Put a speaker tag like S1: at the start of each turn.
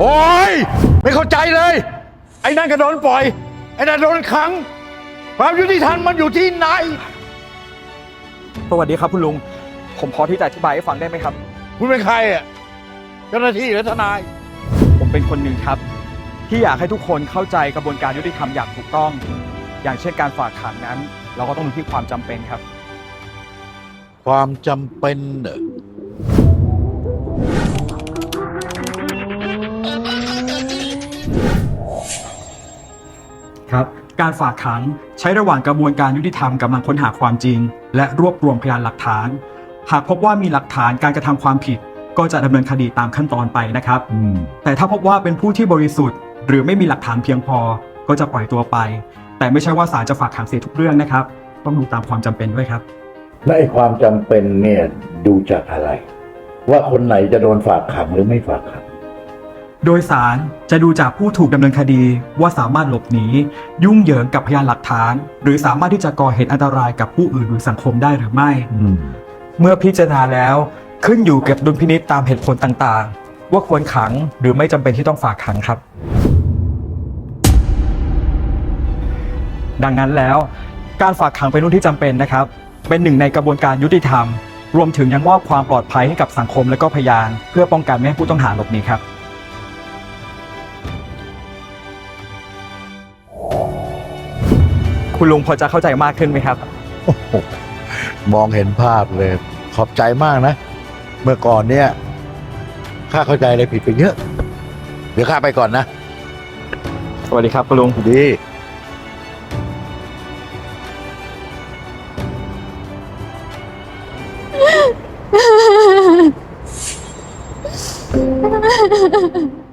S1: โอ้ยไม่เข้าใจเลย ไอ้นั่นก็โดนปล่อย ไอ้นั่นโดนขัง ความยุติธรรมมันอยู่ที่ไหน
S2: สวัสดีครับคุณลุง ผมพอที่จะอธิบายให้ฟังได้ไหมครับ
S1: คุณเป็นใครอะเจ้าหน้าที่หรือทนาย
S2: ผมเป็นคนหนึ่งครับ ที่อยากให้ทุกคนเข้าใจกระบวนการยุติธรรมอย่างถูกต้อง อย่างเช่นการฝากขังนั้น เราก็ต้องดูที่ความจำเป็นครับ
S1: ความจำเป็นเหรอ
S2: ครับ การฝากขังใช้ระหว่างกระบวนการยุติธรรมกำลังค้นหาความจริง และรวบรวมพยานหลักฐาน หากพบว่ามีหลักฐานการกระทำความผิด ก็จะดำเนินคดีตามขั้นตอนไปนะครับ
S1: อืม
S2: แต่ถ้าพบว่าเป็นผู้ที่บริสุทธิ์ หรือไม่มีหลักฐานเพียงพอก็จะปล่อยตัวไป แต่ไม่ใช่ว่าศาลจะฝากขังเสียทุกเรื่องนะครับ ต้องดูตามความจำเป็นด้วยครับ
S3: และไอ้ความจำเป็นเนี่ยดูจากอะไร ว่าคนไหนจะโดนฝากขังหรือไม่ฝากขัง
S2: โดยสารจะดูจากผู้ถูกดำเนินคดีว่าสามารถหลบหนียุ่งเหยิงกับพยานหลักฐาน หรือสามารถที่จะก่อเหตุอันตรายกับผู้อื่นหรือสังคมได้หรือไม่
S1: อืม
S2: เมื่อพิจารณาแล้วขึ้นอยู่กับดุลพินิจตามเหตุผลต่างๆ ว่าควรขังหรือไม่จำเป็นที่ต้องฝากขังครับ ดังนั้นแล้วการฝากขังเป็นเรื่องที่จำเป็นนะครับ เป็นหนึ่งในกระบวนการยุติธรรม รวมถึงยังมอบความปลอดภัยให้กับสังคมและก็พยาน เพื่อป้องกันไม่ให้ผู้ต้องหาหลบหนีครับ คุณลุงพอจะเข้าใจมากขึ้นไหมครับ
S1: โอ้โหมองเห็นภาพเลย ขอบใจมากนะ เมื่อก่อนเนี่ยข้าเข้าใจอะไรผิดไปเยอะ เดี๋ยวข้าไปก่อนนะ
S2: สวัสดีครับคุณลุง
S1: ดี
S4: Ha ha ha ha.